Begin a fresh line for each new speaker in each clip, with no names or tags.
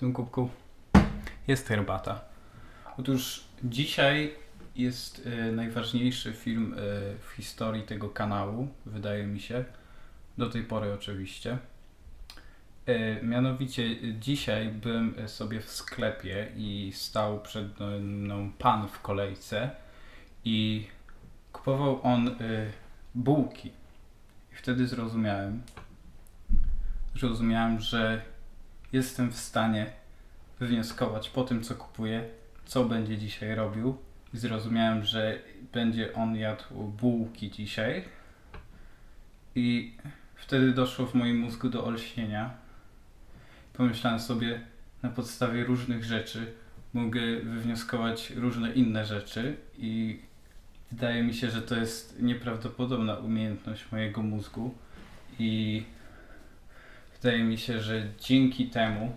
tym kubku jest herbata. Otóż dzisiaj jest e, najważniejszy film e, w historii tego kanału, wydaje mi się. Do tej pory oczywiście. E, mianowicie dzisiaj byłem sobie w sklepie i stał przed mną pan w kolejce i kupował on e, bułki. I wtedy zrozumiałem, zrozumiałem, że jestem w stanie wywnioskować po tym, co kupuję, co będzie dzisiaj robił. I zrozumiałem, że będzie on jadł bułki dzisiaj. I wtedy doszło w moim mózgu do olśnienia. Pomyślałem sobie, na podstawie różnych rzeczy mogę wywnioskować różne inne rzeczy i wydaje mi się, że to jest nieprawdopodobna umiejętność mojego mózgu i wydaje mi się, że dzięki temu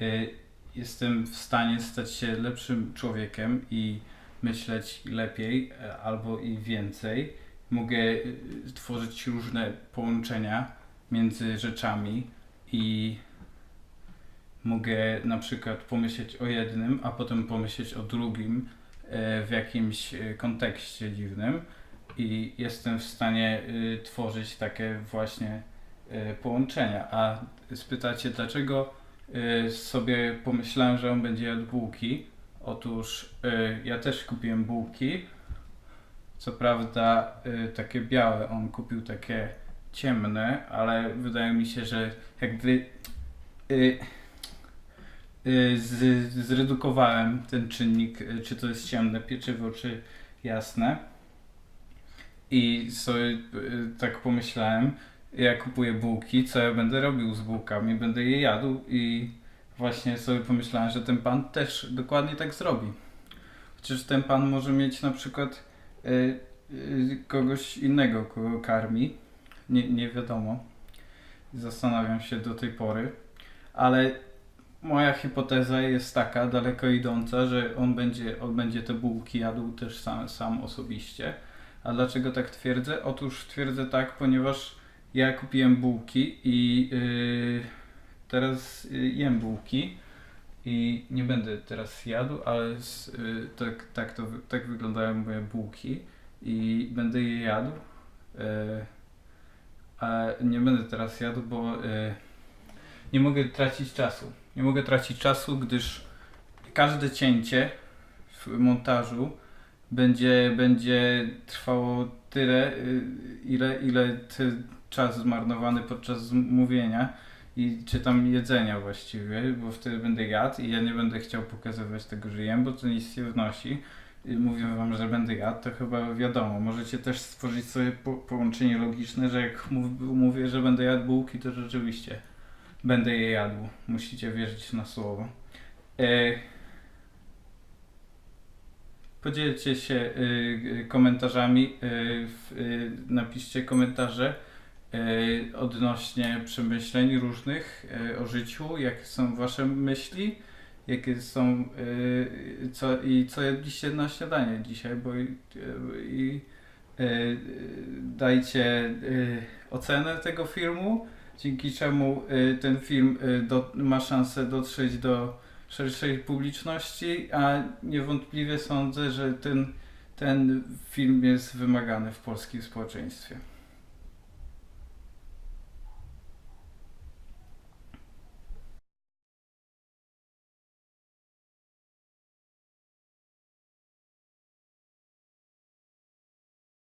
y, jestem w stanie stać się lepszym człowiekiem i myśleć lepiej e, albo i więcej. Mogę y, tworzyć różne połączenia między rzeczami i mogę na przykład pomyśleć o jednym, a potem pomyśleć o drugim e, w jakimś e, kontekście dziwnym i jestem w stanie y, tworzyć takie właśnie połączenia. A spytacie, dlaczego y, sobie pomyślałem, że on będzie jadł bułki? Otóż y, ja też kupiłem bułki. Co prawda takie białe, on kupił takie ciemne, ale wydaje mi się, że jakby zredukowałem ten czynnik, czy to jest ciemne pieczywo, czy jasne. I sobie tak pomyślałem, ja kupuję bułki, co ja będę robił z bułkami, będę je jadł i właśnie sobie pomyślałem, że ten pan też dokładnie tak zrobi. Chociaż ten pan może mieć na przykład y, y, kogoś innego, kogo karmi, nie, nie wiadomo. Zastanawiam się do tej pory, ale moja hipoteza jest taka daleko idąca, że on będzie, on będzie te bułki jadł też sam, sam osobiście. A dlaczego tak twierdzę? Otóż twierdzę tak, ponieważ ja kupiłem bułki i yy, teraz yy, jem bułki i nie będę teraz jadł, ale s- yy, tak, tak, to, tak wyglądają moje bułki i będę je jadł. Yy, a nie będę teraz jadł, bo yy, nie mogę tracić czasu. Nie mogę tracić czasu, gdyż każde cięcie w montażu będzie, będzie trwało tyle, y, ile, ile ty czas zmarnowany podczas mówienia i czy tam jedzenia właściwie, bo wtedy będę jadł i ja nie będę chciał pokazywać tego, że jem, bo to nic nie wnosi. I Mówię wam, że będę jadł, to chyba wiadomo. Możecie też stworzyć sobie po, połączenie logiczne, że jak mów, mówię, że będę jadł bułki, to rzeczywiście będę je jadł. Musicie wierzyć na słowo. E, Podzielcie się y, komentarzami, y, y, napiszcie komentarze odnośnie przemyśleń różnych y, o życiu, jakie są wasze myśli, jakie są y, co, i co jedliście na śniadanie dzisiaj, bo i, i dajcie ocenę tego filmu, dzięki czemu ten film do, ma szansę dotrzeć do szerszej publiczności, a niewątpliwie sądzę, że ten, ten film jest wymagany w polskim społeczeństwie.